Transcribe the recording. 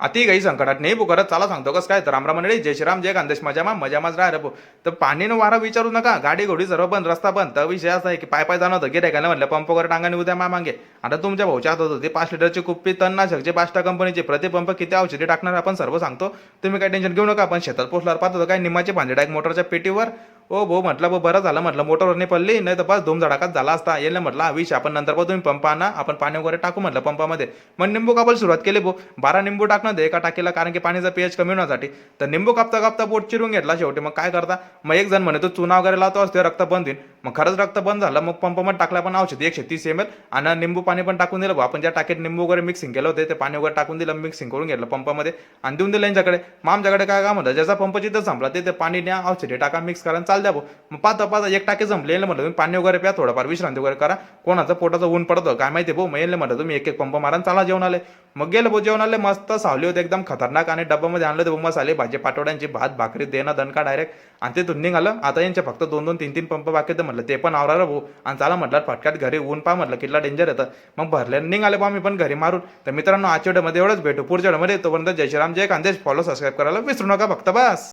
अति काही संकटात नाही करत चला सांगतो कसं काय? तर रामराम मंडळी जय श्रीराम जय खानदेश मजामा मजामाच राहा रे तर पाणी वारा विचारू नका. गाडी घोडी सर्व बंद रस्ता बंद. तर विषय असा आहे की पाय पाय जाणं होतं गिरायकाला म्हटलं पंप वगैरे टांगाने उद्या मा मागे. आता तुमच्या भाऊच्या हातात होते. पाच लिटरची कुप्पी तणनाशकचे पाचटा कंपनीचे प्रति पंप किती औषधी टाकणार आपण सर्व सांगतो. तुम्ही काय टेन्शन घेऊ नका. आपण शेतात पोचल्यावर पाहतो काय निमाचे भांडे डायक मोटरच्या पेटीवर ओ भाऊ म्हटलं भाऊ बरं झालं म्हटलं मोटरवरने नाही पडली नाही तर बस धूम धडाकाच झाला असता. येईल म्हटलं हा आपण नंतर बघ तुम्ही पंप आणा आपण पाणी वगैरे टाकू म्हटलं पंपामध्ये. मग निंबू कापायला सुरुवात केली भाऊ. बारा निंबू टाकणं दे एका टाकीला कारण की पाण्याचा पीएच कमी होण्यासाठी. तर निंबू कापता कापता पोट चिरून घेतला शेवटी. मग काय करता? मग एक जण म्हणे तो चुना वगैरे लावतो असतो रक्त बंद होईल. मग खरंच रक्त बंद झालं मग पंपामध्ये टाकला पण औषध एकशे तीस एम एल आणि निंबू पाणी पण टाकून दिलं भाऊ. आपण ज्या टाकीत निंबू वगैरे मिक्सिंग केलं होते ते पाणी वगैरे टाकून दिलं मिक्सिंग करून घेतलं पंपामध्ये. आणि देऊन दिलं यांच्याकडे. मग आमच्याकडे काय काम होतं? ज्याचा पंप जिथं संपला ते पाणी न्या औषधे टाका मिक्स करा चाल द्या भाऊ. मग पाहता पाहता एक टाके जमले. येईल म्हटलं तुम्ही पाणी वगैरे प्या थोडंफार विश्रांती वगैरे करा. कोणाचं पोटाचं ऊन पडतं काय माहिती भाऊ. मग येईल म्हटलं तुम्ही एक एक पंप मारा चला जेवण आले. मग गेलं भाऊ जेवण आले. मस्त सावली होते एकदम खतरनाक आणि डब्यामध्ये आणलं ते मसाले भाजी पाटोड्यांची भात भाकरी देणं दणका डायरेक्ट आणि ते निघालं. आता यांचे फक्त दोन दोन तीन तीन पंप बाकी आहेत म्हटलं. ते पण आवरा भाऊ. आणि चला म्हटलं फटक्यात घरी ऊन पा म्हटलं किल्ला डेंजर येतं. मग भरले निघाले बा मी पण घरी मारून. तर मित्रांनो आजच्या व्हिडिओमध्ये एवढंच. भेटू पुढच्या व्हिडिओमध्ये. तोपर्यंत जय श्रीराम जय खानदेश फॉलो सबस्क्राईब करायला विसरू नका. फक्त बस.